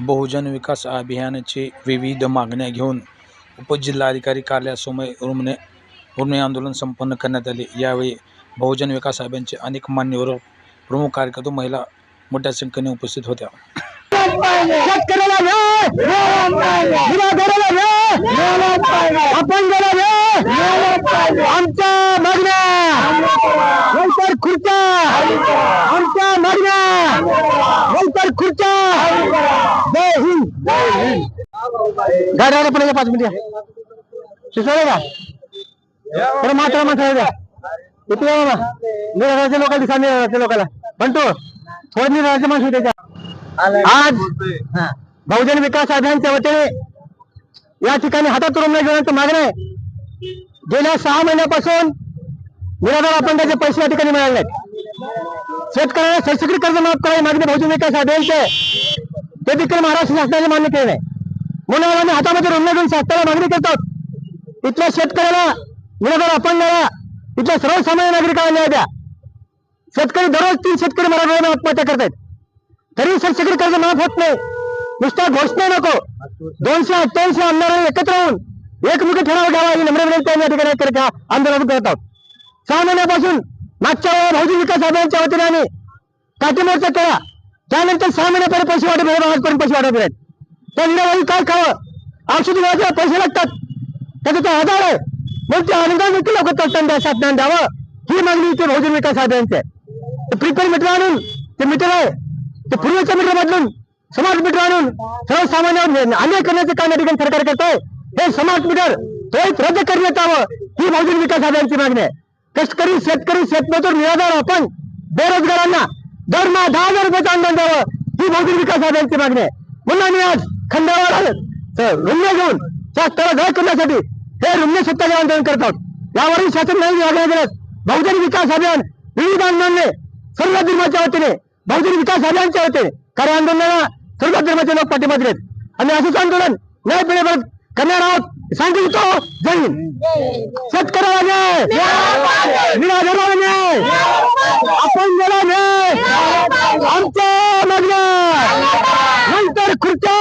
बहुजन विकास अभियानाचे विविध मागण्या घेऊन उपजिल्हाधिकारी कार्यालयासमोर रुमणे रुमणे आंदोलन संपन्न करण्यात आले. यावेळी बहुजन विकास अभियानचे अनेक मान्यवर प्रमुख कार्यकर्ते महिला मोठ्या संख्येने उपस्थित होत्या. आमच्या मागण्या खुर्च्या आमच्या मागण्या खुर्च्या. हिंद गाड्या पण पाच मिनिट. शिकवलं का तर मात्र मात्र द्या इथे या बाबा. निराधाराच्या लोकांना दिसा निराधाराच्या लोकांना म्हणतो थोडं निराधाराच्या माणसं त्याच्या आज बहुजन विकास अभियानच्या वतीने या ठिकाणी हातात रुग्ण घेण्याचं मागणं आहे. गेल्या सहा महिन्यापासून निराधार अपंगाचे पैसे या ठिकाणी मिळाले नाहीत. शेतकऱ्यांना शैक्षणिक कर्ज माफ करायची मागणी बहुजन विकास अभियानचे ते देखील महाराष्ट्र शासनाने मान्य केलं नाही म्हणून आम्ही हातामध्ये रुग्ण घेऊन शासनाला मागणी करतो इथल्या शेतकऱ्याला निराधार अपंगाला इथल्या सर्वसामान्य नागरिकांना न्याय द्या. शेतकरी दररोज तीन शेतकरी मराठवाड्याने आत्महत्या करतायत. तरी शेतकरी कर्ज माफ होत नाही. नुसत्या घोषणा नको. दोनशे अठ्ठ्याऐंशी आमदारांनी एकत्र होऊन एकमुखी ठराव घ्यावा ही नम्र विनंती आम्ही या ठिकाणी आंदोलन करत आहोत. सहा महिन्यापासून मागच्या वेळेला बहुजन विकास आघाडीच्या वतीने आम्ही काठीमोर्चा केला. त्यानंतर सहा महिन्यापर्यंत पैसे वाटप होईल आजपर्यंत पैसे वाटप आहेत त्या विनावाई काय खावं? औषधी घ्यायचे पैसे लागतात. त्याचा तो आधार आहे. मग ते अनुदान देखील लोक तत्काळ शासनाने द्यावं? ही मागणी इथे बहुजन विकास अभियानची आहे. प्रिपेड मीटर आणून ते मीटर आहे. ते पूर्वीच्या मीटर बदलून स्मार्ट मीटर आणून सर्वसामान्यांवर अन्याय करण्याचे काम या ठिकाणी सरकार करतोय. हे स्मार्ट मीटर त्वरित रद्द करण्यात यावं ही बहुजन विकास अभियानची मागणी आहे. कष्टकरी शेतकरी शेतमजूर निराधार आपण बेरोजगारांना दरमहा दहा हजार रुपयाचं अनुदान द्यावं ही बहुजन विकास अभियानची मागणी आहे. म्हणून आम्ही आज खंडावर रुग्ण घेऊन शासनाला जाळ करण्यासाठी हे रुग्ण सत्ताचे आंदोलन करत आहोत. यावरील शासन नाही मागण्या दिल्यास बहुजन विकास अभियान विविध आंदोलने सर्व धर्माच्या वतीने बहुजन विकास अभियानच्या वतीने कार्य आंदोलनाला सर्व धर्माचे लोक पाठिंबा दिलेत. आणि असंच आंदोलन न्याय पिढीपर्यंत करणार आहोत. सांगितलं जय हिंद. शेतकऱ्याला न्याय. निराधाराला न्याय अपंगाला न्याय आमच्या